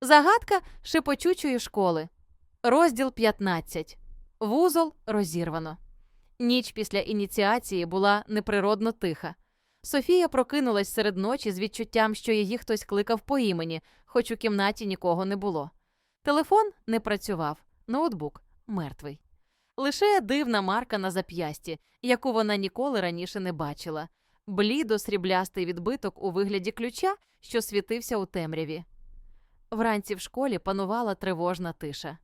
Загадка шепочучої школи. Розділ 15. Вузол розірвано. Ніч після ініціації була неприродно тиха. Софія прокинулась серед ночі з відчуттям, що її хтось кликав по імені, хоч у кімнаті нікого не було. Телефон не працював, ноутбук мертвий. Лише дивна марка на зап'ясті, яку вона ніколи раніше не бачила. Блідо сріблястий відбиток у вигляді ключа, що світився у темряві. Вранці в школі панувала тривожна тиша.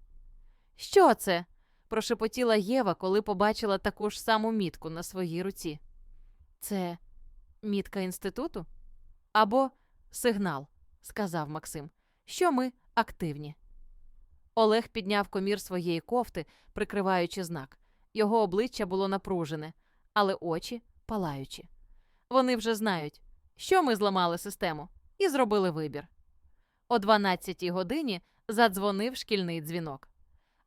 Що це? прошепотіла Єва, коли побачила таку ж саму мітку на своїй руці. Це мітка інституту? Або сигнал, сказав Максим, що ми активні. Олег підняв комір своєї кофти, прикриваючи знак. Його обличчя було напружене, але очі палаючі. Вони вже знають, що ми зламали систему, і зробили вибір. О 12-й годині задзвонив шкільний дзвінок.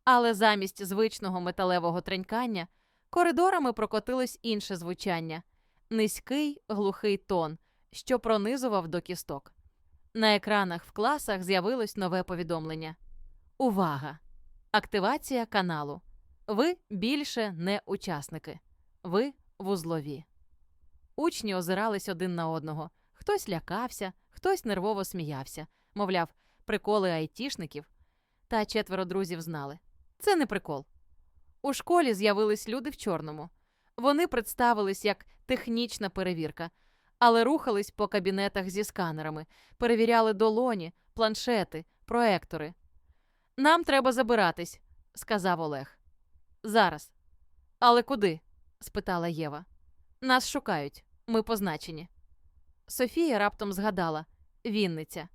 Але замість звичного металевого тренькання коридорами прокотилось інше звучання низький глухий тон, що пронизував до кісток. На екранах в класах з'явилось нове повідомлення. Увага! Активація каналу. Ви більше не учасники. Ви вузлові. Учні озирались один на одного. Хтось лякався, хтось нервово сміявся. Мовляв, приколи айтішників. Та четверо друзів знали. Це не прикол. У школі з'явились люди в чорному. Вони представились як технічна перевірка, але рухались по кабінетах зі сканерами, перевіряли долоні, планшети, проектори. Нам треба забиратись, сказав Олег. Зараз. Але куди? спитала Єва. Нас шукають. Ми позначені. Софія раптом згадала Вінниця.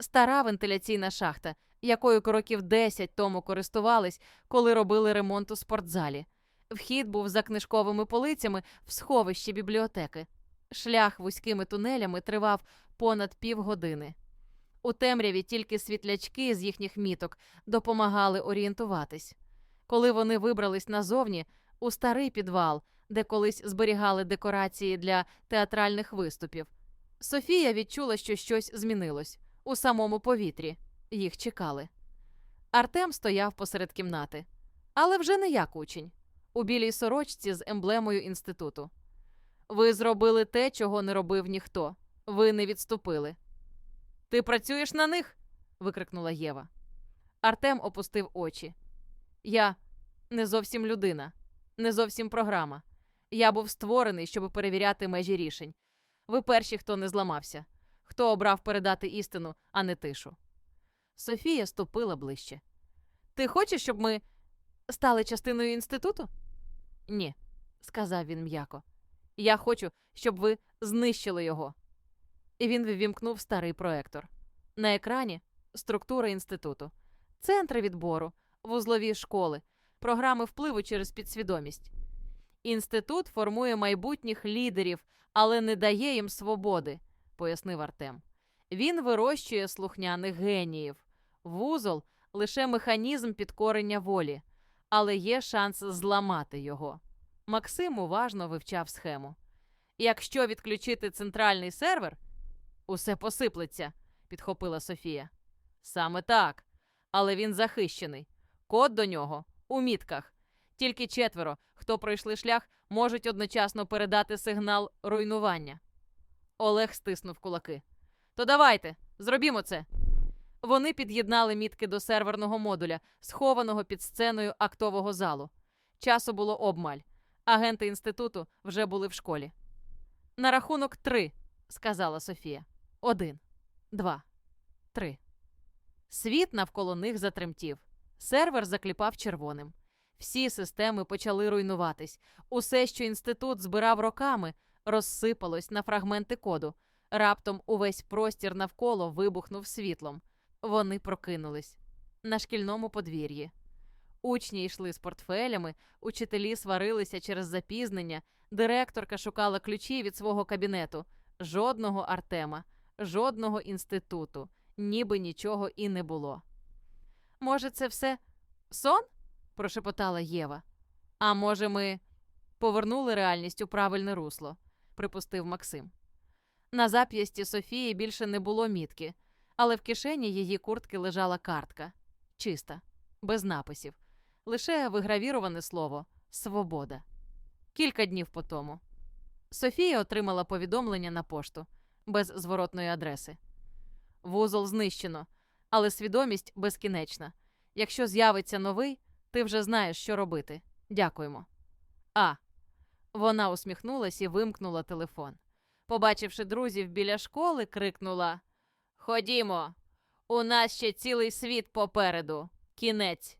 Стара вентиляційна шахта, якою років 10 тому користувались, коли робили ремонт у спортзалі. Вхід був за книжковими полицями в сховищі бібліотеки. Шлях вузькими тунелями тривав понад півгодини. У темряві тільки світлячки з їхніх міток допомагали орієнтуватись. Коли вони вибрались назовні, у старий підвал, де колись зберігали декорації для театральних виступів, Софія відчула, що щось змінилось у самому повітрі. Їх чекали. Артем стояв посеред кімнати, але вже не як учень, у білій сорочці з емблемою інституту. Ви зробили те, чого не робив ніхто. Ви не відступили. Ти працюєш на них? викрикнула Єва. Артем опустив очі. Я не зовсім людина, не зовсім програма. Я був створений, щоб перевіряти межі рішень. Ви перші, хто не зламався, хто обрав передати істину, а не тишу. Софія ступила ближче. Ти хочеш, щоб ми стали частиною інституту? Ні, сказав він м'яко. Я хочу, щоб ви знищили його. І він ввімкнув старий проектор. На екрані структура інституту, центри відбору, вузлові школи, програми впливу через підсвідомість. Інститут формує майбутніх лідерів, але не дає їм свободи, пояснив Артем. Він вирощує слухняних геніїв. Вузол лише механізм підкорення волі, але є шанс зламати його. Максим уважно вивчав схему. Якщо відключити центральний сервер, усе посиплеться, підхопила Софія. Саме так. Але він захищений. Код до нього у мітках. Тільки четверо, хто пройшли шлях, можуть одночасно передати сигнал руйнування. Олег стиснув кулаки. То давайте, зробімо це. Вони під'єднали мітки до серверного модуля, схованого під сценою актового залу. Часу було обмаль. Агенти інституту вже були в школі. На рахунок три, сказала Софія. Один, два, три. Світ навколо них затремтів. Сервер закліпав червоним. Всі системи почали руйнуватись. Усе, що інститут збирав роками, розсипалось на фрагменти коду. Раптом увесь простір навколо вибухнув світлом. Вони прокинулись на шкільному подвір'ї. Учні йшли з портфелями, учителі сварилися через запізнення, директорка шукала ключі від свого кабінету. Жодного Артема, жодного інституту, ніби нічого і не було. Може, це все сон? прошепотала Єва. А може, ми повернули реальність у правильне русло, припустив Максим. На зап'ясті Софії більше не було мітки. Але в кишені її куртки лежала картка. Чиста, без написів. Лише вигравіроване слово Свобода. Кілька днів по тому. Софія отримала повідомлення на пошту без зворотної адреси. Вузол знищено, але свідомість безкінечна. Якщо з'явиться новий, ти вже знаєш, що робити. Дякуємо. А. Вона усміхнулась і вимкнула телефон. Побачивши друзів біля школи, крикнула: Ходімо, у нас ще цілий світ попереду. Кінець.